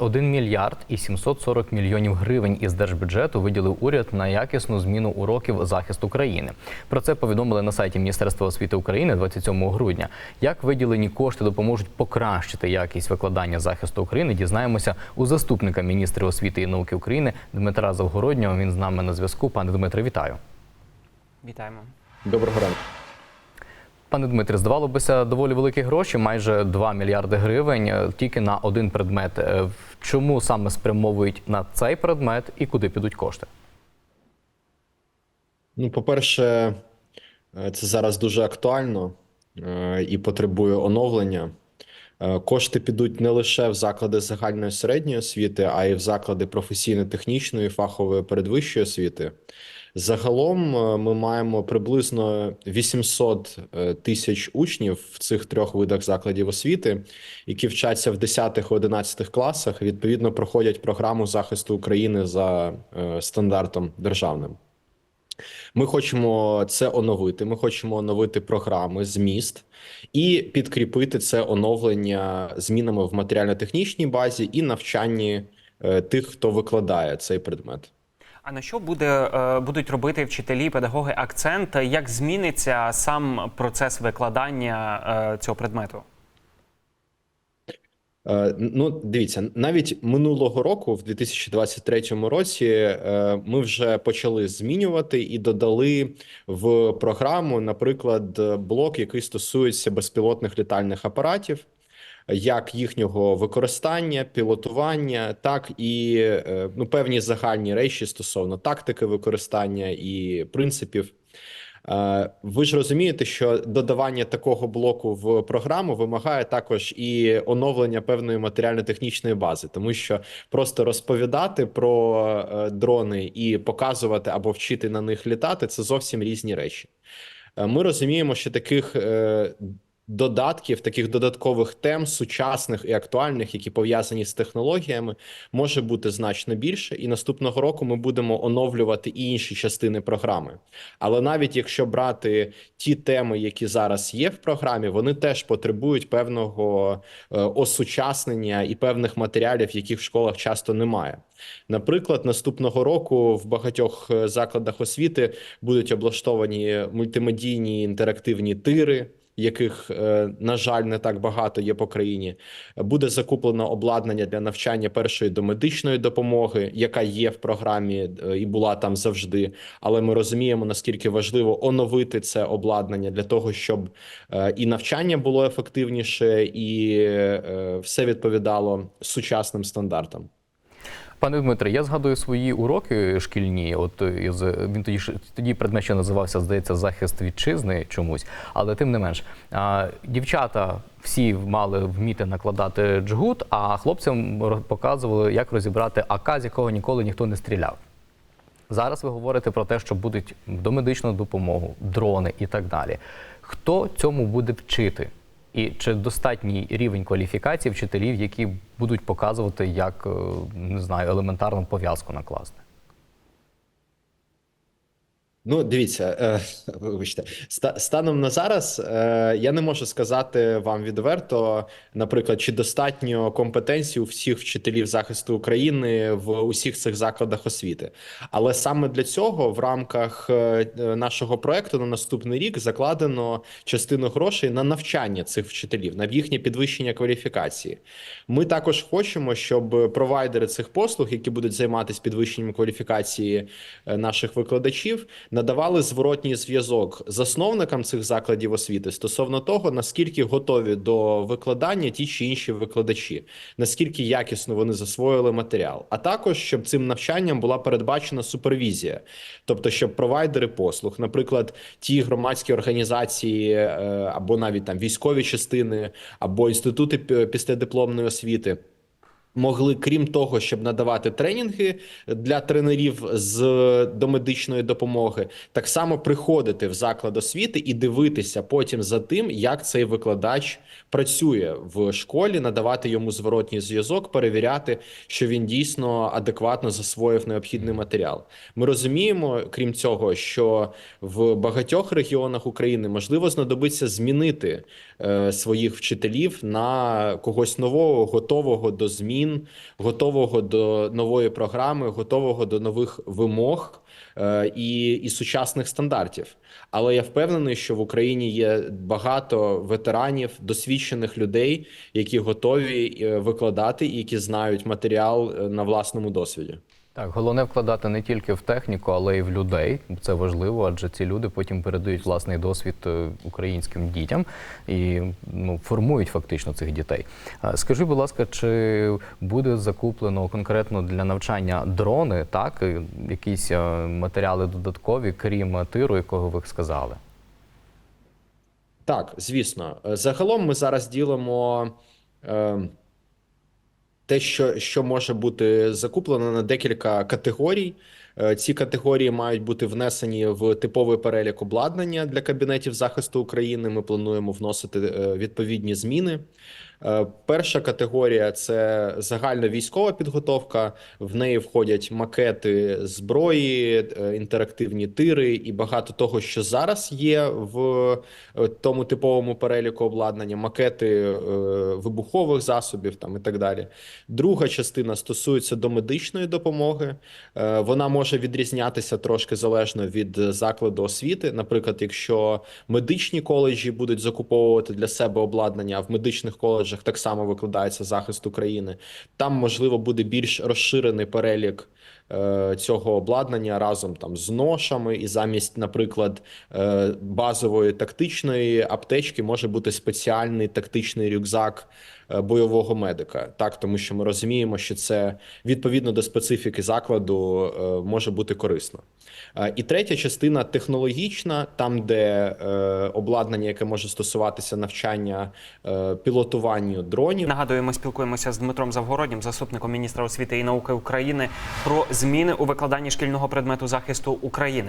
1 мільярд і 740 мільйонів гривень із держбюджету виділив уряд на якісну зміну уроків захисту України. Про це повідомили на сайті Міністерства освіти України 27 грудня. Як виділені кошти допоможуть покращити якість викладання захисту України, дізнаємося у заступника міністра освіти і науки України Дмитра Завгороднього. Він з нами на зв'язку. Пане Дмитре, вітаю. Вітаємо. Доброго ранку. Пане Дмитре, здавало бися доволі великі гроші, майже 2 мільярди гривень е, тільки на один предмет. Чому саме спрямовують на цей предмет і куди підуть кошти? Ну, по-перше, е, це зараз дуже актуально е, і потребує оновлення. Е, Кошти підуть не лише в заклади загальної середньої освіти, а й в заклади професійно-технічної, фахової передвищої освіти. Загалом е, ми маємо приблизно 800 е, тисяч учнів в цих трьох видах закладів освіти, які вчаться в 10-11 класах, відповідно проходять програму захисту України за е, стандартом державним. Ми хочемо це оновити. Ми хочемо оновити програми, зміст і підкріпити це оновлення змінами в матеріально-технічній базі і навчанні тих, хто викладає цей предмет. А на що буде, е, будуть робити вчителі, педагоги акцент? Як зміниться сам процес викладання е, цього предмету? Е, Ну, дивіться, навіть минулого року, в 2023 році, ми вже почали змінювати і додали в програму, наприклад, блок, який стосується безпілотних літальних апаратів, як їхнього використання, пілотування, так і е, ну, певні загальні речі стосовно тактики використання і принципів. Е, Ви ж розумієте, що додавання такого блоку в програму вимагає також і оновлення певної матеріально-технічної бази, тому що просто розповідати про е, дрони і показувати або вчити на них літати це зовсім різні речі. Ми розуміємо, що таких додатків, таких додаткових тем, сучасних і актуальних, які пов'язані з технологіями, може бути значно більше. І наступного року ми будемо оновлювати і інші частини програми. Але навіть якщо брати ті теми, які зараз є в програмі, вони теж потребують певного е, осучаснення і певних матеріалів, яких в школах часто немає. Наприклад, наступного року в багатьох е, закладах освіти будуть облаштовані мультимедійні інтерактивні тири. Яких, е, на жаль, не так багато є по країні, буде закуплено обладнання для навчання першої домедичної допомоги, яка є в програмі е, і була там завжди. Але ми розуміємо, наскільки важливо оновити це обладнання для того, щоб е, і навчання було ефективніше, і все відповідало сучасним стандартам. Пане Дмитре, я згадую свої уроки шкільні. От е, із він тоді тоді предмет ще називався, здається, захист вітчизни чомусь, але тим не менш, дівчата всі мали вміти накладати джгут, а хлопцям показували, як розібрати АК, з якого ніколи ніхто не стріляв. Зараз ви говорите про те, що будуть домедичну допомогу, дрони і так далі. Хто цьому буде вчити? І чи достатній рівень кваліфікації вчителів, які будуть показувати, як е, не знаю, елементарну пов'язку накласти? Ну, дивіться, е, вибачте, станом на зараз е, я не можу сказати вам відверто, наприклад, чи достатньо компетенцій у всіх вчителів захисту України в усіх цих закладах освіти. Але саме для цього в рамках е, нашого проекту на наступний рік закладено частину грошей на навчання цих вчителів, на їхнє підвищення кваліфікації. Ми також хочемо, щоб провайдери цих послуг, які будуть займатися підвищенням кваліфікації е, наших викладачів, надавали зворотній зв'язок засновникам цих закладів освіти стосовно того, наскільки готові до викладання ті чи інші викладачі, наскільки якісно вони засвоїли матеріал, а також щоб цим навчанням була передбачена супервізія, тобто щоб провайдери послуг, наприклад, ті громадські організації е, або навіть там військові частини, або інститути пі- післядипломної освіти. Могли, крім того, щоб надавати тренінги для тренерів з домедичної допомоги, так само приходити в заклад освіти і дивитися потім за тим, як цей викладач працює в школі, надавати йому зворотній зв'язок, перевіряти, що він дійсно адекватно засвоїв необхідний матеріал. Ми розуміємо, крім цього, що в багатьох регіонах України можливо знадобиться змінити е, своїх вчителів на когось нового, готового до змін. Змін, готового до нової програми, готового до нових вимог е, і, і сучасних стандартів. Але я впевнений, що в Україні є багато ветеранів, досвідчених людей, які готові е, викладати і які знають матеріал е, на власному досвіді. Так, головне вкладати не тільки в техніку, але й в людей. Це важливо, адже ці люди потім передають власний досвід е, українським дітям і ну, формують фактично цих дітей. Скажи, будь ласка, чи буде закуплено конкретно для навчання дрони, так якісь е, матеріали додаткові, крім тиру, якого ви сказали? Так, звісно. Е, Загалом ми зараз ділимо е, те, що, що може бути закуплено на декілька категорій. Е, Ці категорії мають бути внесені в типовий перелік обладнання для кабінетів захисту України. Ми плануємо вносити е, відповідні зміни. Е, Перша категорія це загальна військова підготовка. В неї входять макети зброї, е, інтерактивні тири і багато того, що зараз є в е, тому типовому переліку обладнання, макети вибухових засобів там і так далі. Друга частина стосується до медичної допомоги. Вона може відрізнятися трошки залежно від закладу освіти. Наприклад, якщо медичні коледжі будуть закуповувати для себе обладнання, а в медичних коледжах так само викладається захист України. Там можливо буде більш розширений перелік е, цього обладнання разом там з ношами, і замість, наприклад, е, базової тактичної аптечки може бути спеціальний тактичний рюкзак бойового медика. Так, тому що ми розуміємо, що це відповідно до специфіки закладу е, може бути корисно. Е, І третя частина технологічна, там, де е, обладнання, яке може стосуватися навчання е, пілотуванню дронів. Нагадую, ми спілкуємося з Дмитром Завгороднім, заступником міністра освіти і науки України, про зміни у викладанні шкільного предмету захисту України.